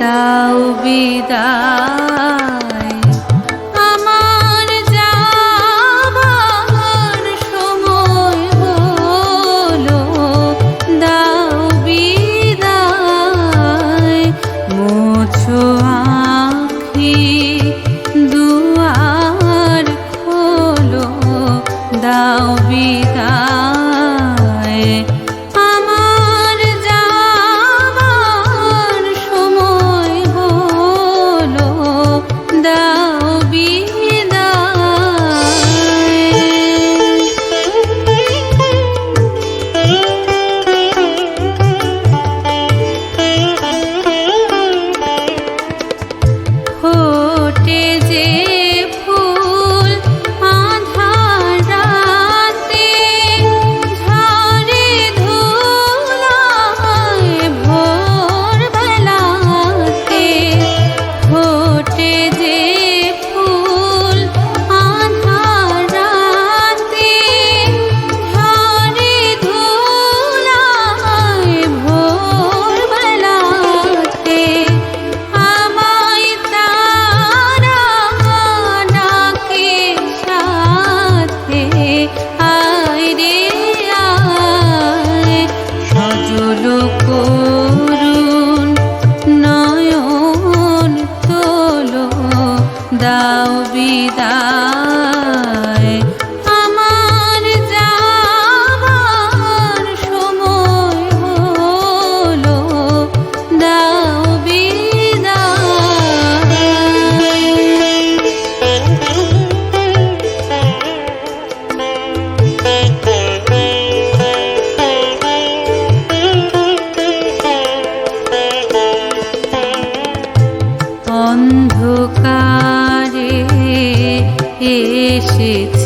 দাও বিদায়। আমার যাবার সময় হলো দাও বিদায়। মোছো আখি দুয়ার খোলো দাও বিদায়।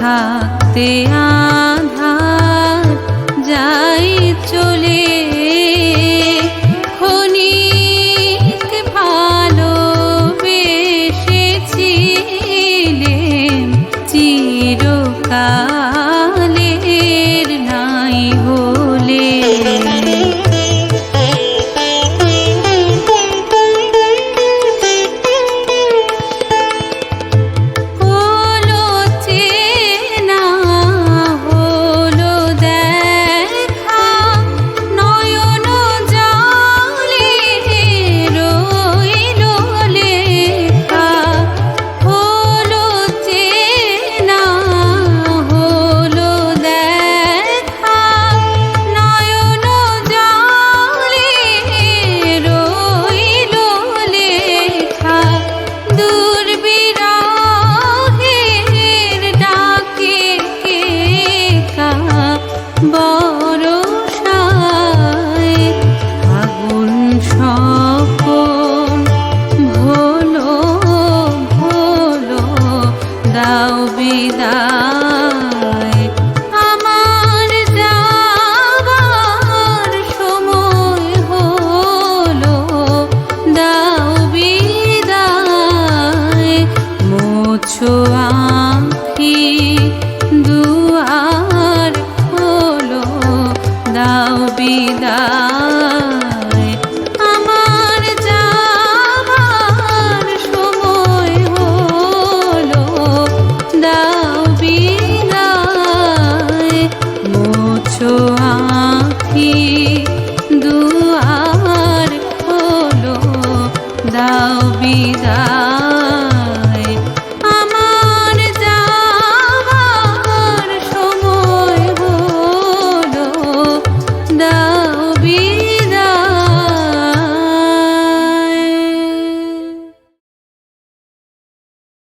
থাকতে আর দাও বিদায়।